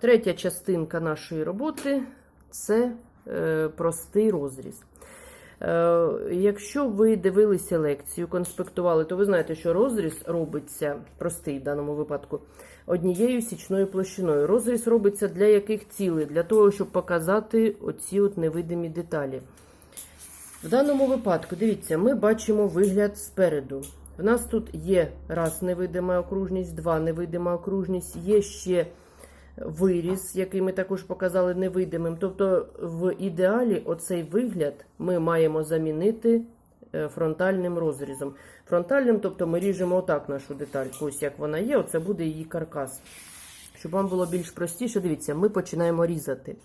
третя частинка нашої роботи це е, простий розріз. Е, якщо ви дивилися лекцію, конспектували, то ви знаєте, що розріз робиться простий в даному випадку однією січною площиною. Розріз робиться для яких цілей? Для того, щоб показати оці от невидимі деталі. В даному випадку, дивіться, ми бачимо вигляд спереду. В нас тут є раз невидима окружність, два невидима окружність, є ще виріз, який ми також показали невидимим. Тобто, в ідеалі оцей вигляд ми маємо замінити е, фронтальним розрізом. Фронтальним, тобто ми ріжемо отак нашу детальку, ось як вона є, оце буде її каркас. Щоб вам було більш простіше, дивіться, ми починаємо різати.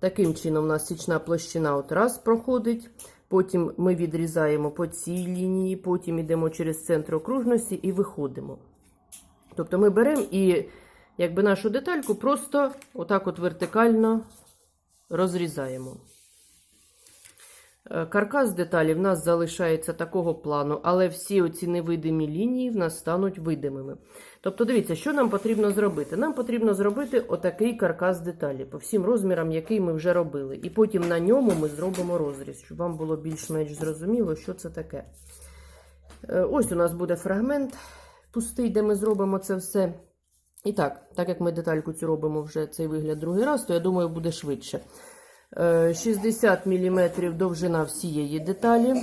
Таким чином, у нас січна площина от раз проходить. Потім ми відрізаємо по цій лінії, потім йдемо через центр окружності і виходимо. Тобто ми беремо і якби нашу детальку просто отак от вертикально розрізаємо. Е, Каркас деталі в нас залишається такого плану, але всі оці невидимі лінії в нас стануть видимими. Тобто, дивіться, що нам потрібно зробити? Нам потрібно зробити отакий каркас деталі по всім розмірам, який ми вже робили. І потім на ньому ми зробимо розріз, щоб вам було більш-менш зрозуміло, що це таке. Е, Ось у нас буде фрагмент пустий, де ми зробимо це все. І так, так як ми детальку цю робимо вже цей вигляд другий раз, то я думаю, буде швидше. Е, 60 мм довжина всієї деталі.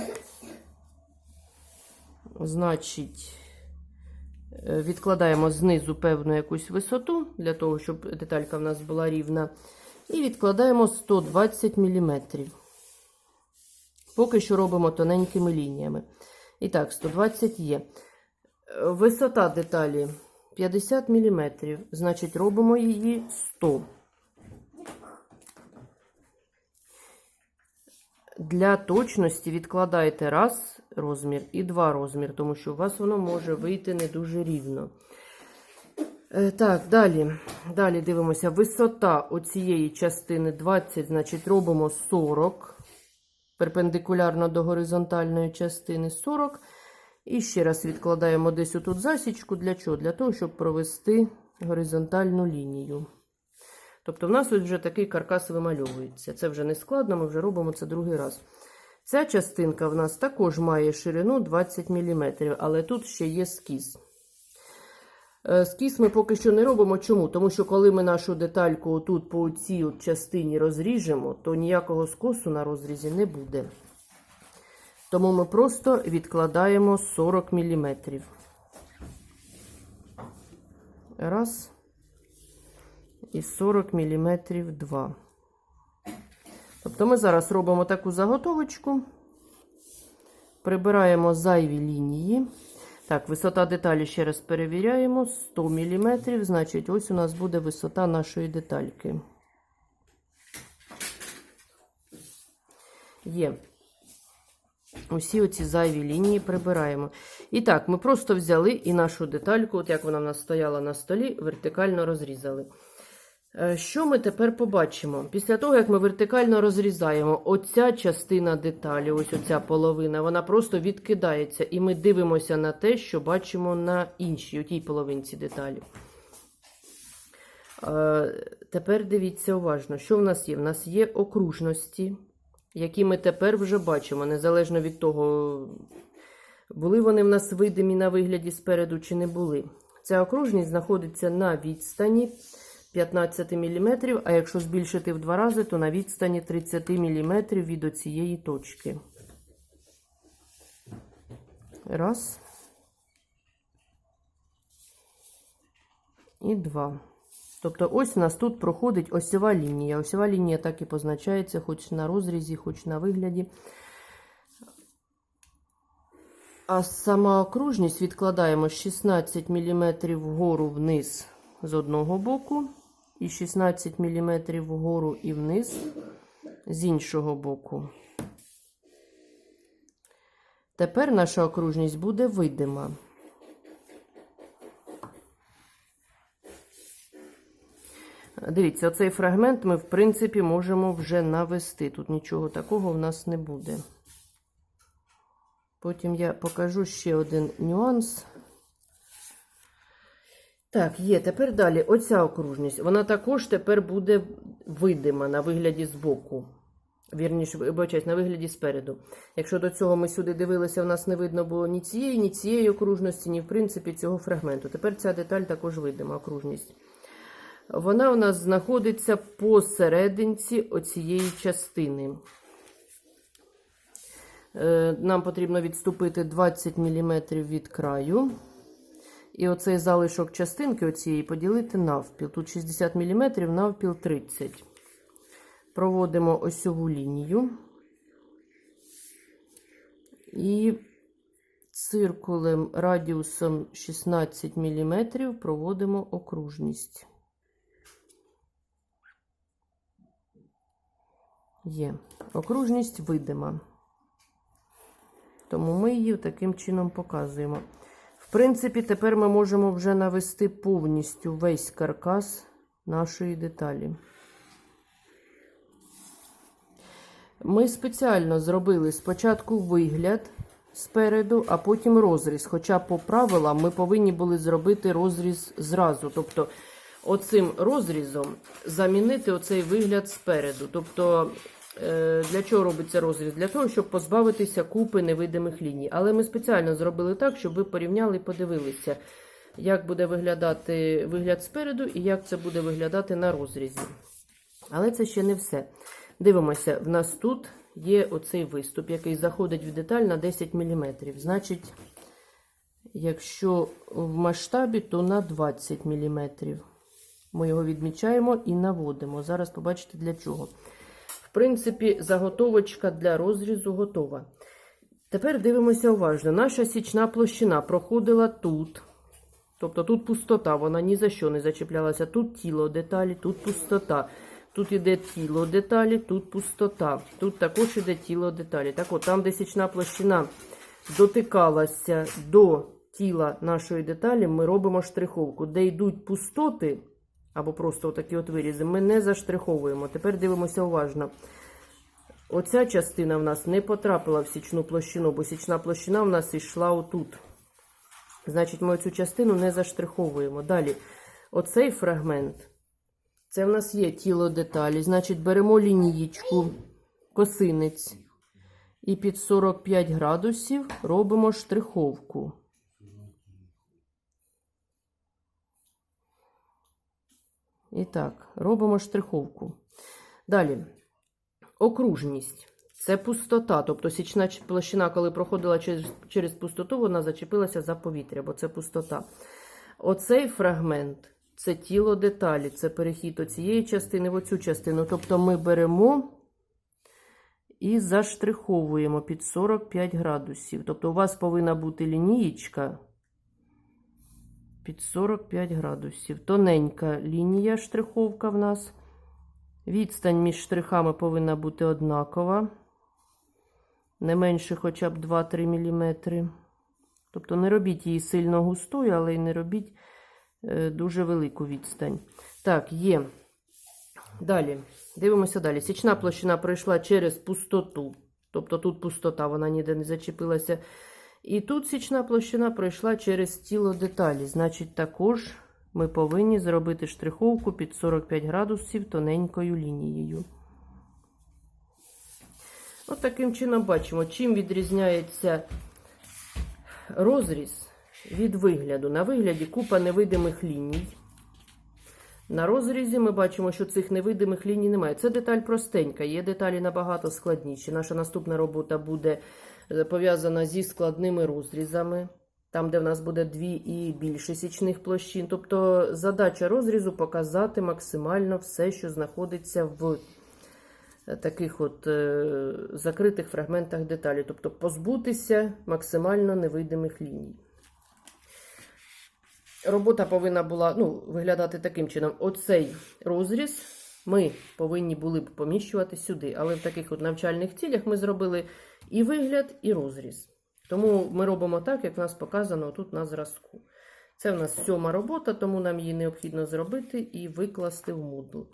Значить, е, відкладаємо знизу певну якусь висоту, для того, щоб деталька в нас була рівна. І відкладаємо 120 мм. Поки що робимо тоненькими лініями. І так, 120 є. Е, Висота деталі 50 мм. Значить, робимо її 100 Для точності відкладайте раз розмір і два розмір, тому що у вас воно може вийти не дуже рівно. Е, Так, далі. Далі дивимося. Висота оцієї частини 20, значить, робимо 40. Перпендикулярно до горизонтальної частини 40. І ще раз відкладаємо десь отут засічку. Для чого? Для того, щоб провести горизонтальну лінію. Тобто, в нас ось вже такий каркас вимальовується. Це вже не складно, ми вже робимо це другий раз. Ця частинка в нас також має ширину 20 мм, але тут ще є скіз. Е, Скіз ми поки що не робимо. Чому? Тому що коли ми нашу детальку тут по цій частині розріжемо, то ніякого скосу на розрізі не буде. Тому ми просто відкладаємо 40 мм. Раз. І 40 мм 2. Тобто ми зараз робимо таку заготовочку, прибираємо зайві лінії. Так, висота деталі ще раз перевіряємо. 100 мм, значить, ось у нас буде висота нашої детальки. Є. Усі оці зайві лінії прибираємо. І так, ми просто взяли і нашу детальку, от як вона в нас стояла на столі, вертикально розрізали. Е, Що ми тепер побачимо? Після того, як ми вертикально розрізаємо, оця частина деталі, ось оця половина, вона просто відкидається, і ми дивимося на те, що бачимо на іншій, отій половинці деталі. Е, Тепер дивіться уважно, що в нас є? В нас є окружності, які ми тепер вже бачимо, незалежно від того, були вони в нас видимі на вигляді спереду чи не були. Ця окружність знаходиться на відстані. 15 мм, а якщо збільшити в два рази, то на відстані 30 мм від оцієї точки. Раз. І два. Тобто ось у нас тут проходить осьова лінія. Осьова лінія так і позначається, хоч на розрізі, хоч на вигляді. А сама окружність відкладаємо 16 мм вгору вниз з одного боку і 16 мм вгору і вниз з іншого боку. Тепер наша окружність буде видима. Дивіться, оцей фрагмент ми, в принципі, можемо вже навести. Тут нічого такого в нас не буде. Потім я покажу ще один нюанс. Так, є. Тепер далі. Оця окружність. Вона також тепер буде видима на вигляді збоку. Вірніше, вибачаюсь, на вигляді спереду. Якщо до цього ми сюди дивилися, в нас не видно було ні цієї, ні цієї окружності, ні в принципі цього фрагменту. Тепер ця деталь також видима окружність. Вона у нас знаходиться посерединці оцієї частини. Е, Нам потрібно відступити 20 мм від краю. І оцей залишок частинки оцієї поділити навпіл. Тут 60 мм, навпіл 30 Проводимо осьову лінію. І циркулем радіусом 16 мм проводимо окружність. Є. Окружність видима. Тому ми її таким чином показуємо. В принципі, тепер ми можемо вже навести повністю весь каркас нашої деталі. Ми спеціально зробили спочатку вигляд спереду, а потім розріз. Хоча по правилам ми повинні були зробити розріз зразу. Тобто, оцим розрізом замінити оцей вигляд спереду. Тобто, е, для чого робиться розріз? Для того, щоб позбавитися купи невидимих ліній. Але ми спеціально зробили так, щоб ви порівняли і подивилися, як буде виглядати вигляд спереду і як це буде виглядати на розрізі. Але це ще не все. Дивимося, в нас тут є оцей виступ, який заходить в деталь на 10 мм. Значить, якщо в масштабі, то на 20 мм. Ми його відмічаємо і наводимо. Зараз побачите для чого. В принципі, заготовочка для розрізу готова. Тепер дивимося уважно. Наша січна площина проходила тут. Тобто тут пустота, вона ні за що не зачіплялася. Тут тіло деталі, тут пустота. Тут іде тіло деталі, тут пустота. Тут також іде тіло деталі. Так от, там, де січна площина дотикалася до тіла нашої деталі, ми робимо штриховку. Де йдуть пустоти, або просто такі от вирізи, ми не заштриховуємо. Тепер дивимося уважно. Оця частина в нас не потрапила в січну площину, бо січна площина в нас йшла отут. Значить, ми цю частину не заштриховуємо. Далі, оцей фрагмент. Це в нас є тіло деталі. Значить, беремо лінієчку, косинець. І під 45 градусів робимо штриховку. І так, робимо штриховку. Далі. Окружність. Це пустота. Тобто січна площина, коли проходила через, через пустоту, вона зачепилася за повітря, бо це пустота. Оцей фрагмент це тіло деталі, це перехід оцієї частини в оцю частину. Тобто ми беремо і заштриховуємо під 45 градусів. Тобто у вас повинна бути лінієчка під 45 градусів. Тоненька лінія штриховка в нас. Відстань між штрихами повинна бути однакова. Не менше хоча б 2-3 мм. Тобто не робіть її сильно густою, але й не робіть е, дуже велику відстань. Так, є. Далі. Дивимося далі. Січна площина пройшла через пустоту. Тобто тут пустота, вона ніде не зачепилася. І тут січна площина пройшла через тіло деталі. Значить, також ми повинні зробити штриховку під 45 градусів тоненькою лінією. От таким чином бачимо, чим відрізняється розріз від вигляду. На вигляді купа невидимих ліній. На розрізі ми бачимо, що цих невидимих ліній немає. Це деталь простенька, є деталі набагато складніші. Наша наступна робота буде пов'язана зі складними розрізами, там, де в нас буде дві і більше січних площин. Тобто задача розрізу показати максимально все, що знаходиться в е, таких от е, закритих фрагментах деталі. Тобто позбутися максимально невидимих ліній. Робота повинна була ну, виглядати таким чином. Оцей розріз ми повинні були б поміщувати сюди. Але в таких от навчальних цілях ми зробили і вигляд, і розріз. Тому ми робимо так, як в нас показано тут на зразку. Це в нас сьома робота, тому нам її необхідно зробити і викласти в Moodle.